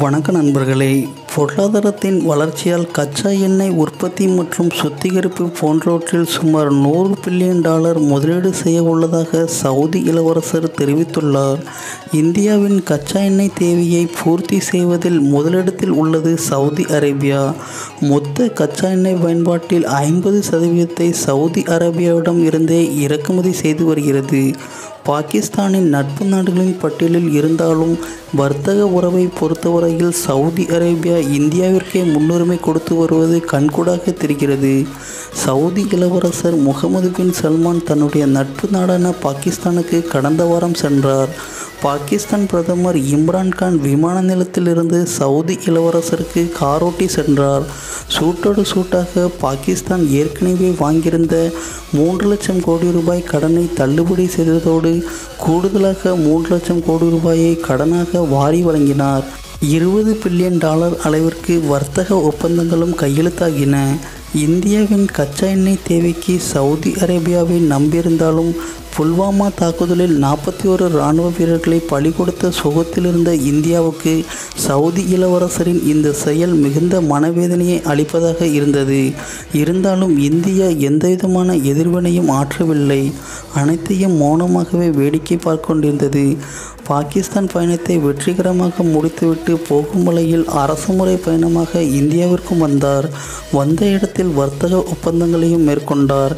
வணக்க நண்பர்களே. பொருளாதாரத்தின் வளர்ச்சியால் கச்சா எண்ணெய் உற்பத்தி மற்றும் சுத்திகரிப்பு போன்றவற்றில் சுமார் நூறு பில்லியன் டாலர் முதலீடு செய்ய உள்ளதாக சவுதி இளவரசர் தெரிவித்துள்ளார். இந்தியாவின் கச்சா எண்ணெய் தேவையை பூர்த்தி செய்வதில் முதலிடத்தில் உள்ளது சவுதி அரேபியா. மொத்த கச்சா எண்ணெய் பயன்பாட்டில் ஐம்பது சதவீதத்தை சவுதி அரேபியாவிடம் இருந்தே இறக்குமதி செய்து வருகிறது. பாகிஸ்தானின் நட்பு நாடுகளின் பட்டியலில் இருந்தாலும் வர்த்தக உறவை பொறுத்தவரையில் சவுதி அரேபியா இந்தியாவிற்கே முன்னுரிமை கொடுத்து வருவது கண்கூடாக தெரிகிறது. சவுதி இளவரசர் முகமது பின் சல்மான் தன்னுடைய நட்பு நாடான பாகிஸ்தானுக்கு கடந்த வாரம் சென்றார். பாகிஸ்தான் பிரதமர் இம்ரான்கான் விமான நிலையத்திலிருந்து சவுதி இளவரசருக்கு காரோட்டி சென்றார். சூட்டோடு சூட்டாக பாகிஸ்தான் ஏற்கனவே வாங்கியிருந்த மூன்று லட்சம் கோடி ரூபாய் கடனை தள்ளுபடி செய்ததோடு கூடுதலாக மூன்று லட்சம் கோடி ரூபாயை கடனாக வாரி வழங்கினார். இருபது பில்லியன் டாலர் அளவிற்கு வர்த்தக ஒப்பந்தங்களும் கையெழுத்தாகின. இந்தியாவின் கச்சா எண்ணெய் தேவைக்கு சவுதி அரேபியாவை நம்பியிருந்தாலும் புல்வாமா தாக்குதலில் நாற்பத்தி ஒரு இராணுவ வீரர்களை பலி கொடுத்த சுகத்திலிருந்த இந்தியாவுக்கு சவுதி இளவரசரின் இந்த செயல் மிகுந்த மனவேதனையை அளிப்பதாக இருந்தது. இருந்தாலும் இந்தியா எந்தவிதமான எதிர்வினையும் ஆற்றவில்லை. அனைத்தையும் மௌனமாகவே வேடிக்கை பார்க்கொண்டிருந்தது. பாகிஸ்தான் பயணத்தை வெற்றிகரமாக முடித்துவிட்டு போகும் வழியில் அரசுமுறை பயணமாக இந்தியாவிற்கும் வந்தார். வந்த இடத்தில் வர்த்தக ஒப்பந்தங்களையும் மேற்கொண்டார்.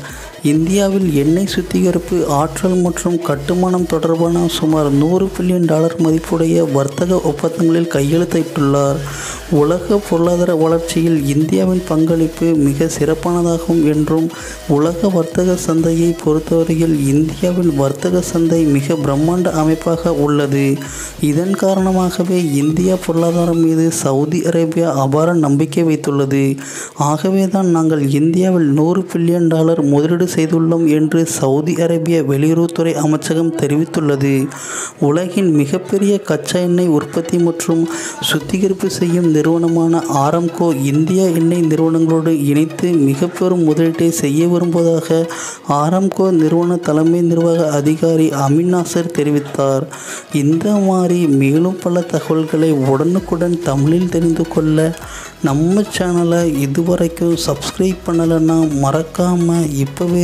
இந்தியாவில் எண்ணெய் சுத்திகரிப்பு ஆற்றல் மற்றும் கட்டுமானம் தொடர்பான சுமார் நூறு பில்லியன் டாலர் மதிப்புடைய வர்த்தக ஒப்பந்தங்களில் கையெழுத்திட்டுள்ளார். உலக பொருளாதார வளர்ச்சியில் இந்தியாவின் பங்களிப்பு மிக சிறப்பானதாகும் என்றும் உலக வர்த்தக சந்தையை பொறுத்தவரையில் இந்தியாவின் வர்த்தக சந்தை மிக பிரம்மாண்ட அமைப்பாக உள்ளது. இதன் காரணமாகவே இந்தியா பொருளாதாரம் மீது சவுதி அரேபியா அபார நம்பிக்கை வைத்துள்ளது. ஆகவே தான் நாங்கள் இந்தியாவில் நூறு பில்லியன் டாலர் முதலீடு செய்துள்ளோம் என்று சவுதி அரேபிய வெளியுறவுத்துறை அமைச்சகம் தெரிவித்துள்ளது. உலகின் மிகப்பெரிய கச்சா எண்ணெய் உற்பத்தி மற்றும் சுத்திகரிப்பு செய்யும் நிறுவனமான ஆரம்கோ இந்தியா எண்ணெய் நிறுவனங்களோடு இணைத்து மிக பெரும் முதலீட்டை செய்ய விரும்புவதாக ஆரம்கோ நிறுவன தலைமை நிர்வாக அதிகாரி அமின் நாசர் தெரிவித்தார். இந்த மாதிரி மேலும் பல தகவல்களை உடனுக்குடன் தமிழில் தெரிந்து கொள்ள நம்ம சேனலை இதுவரைக்கும் சப்ஸ்கிரைப் பண்ணலைன்னா மறக்காமல் இப்போவே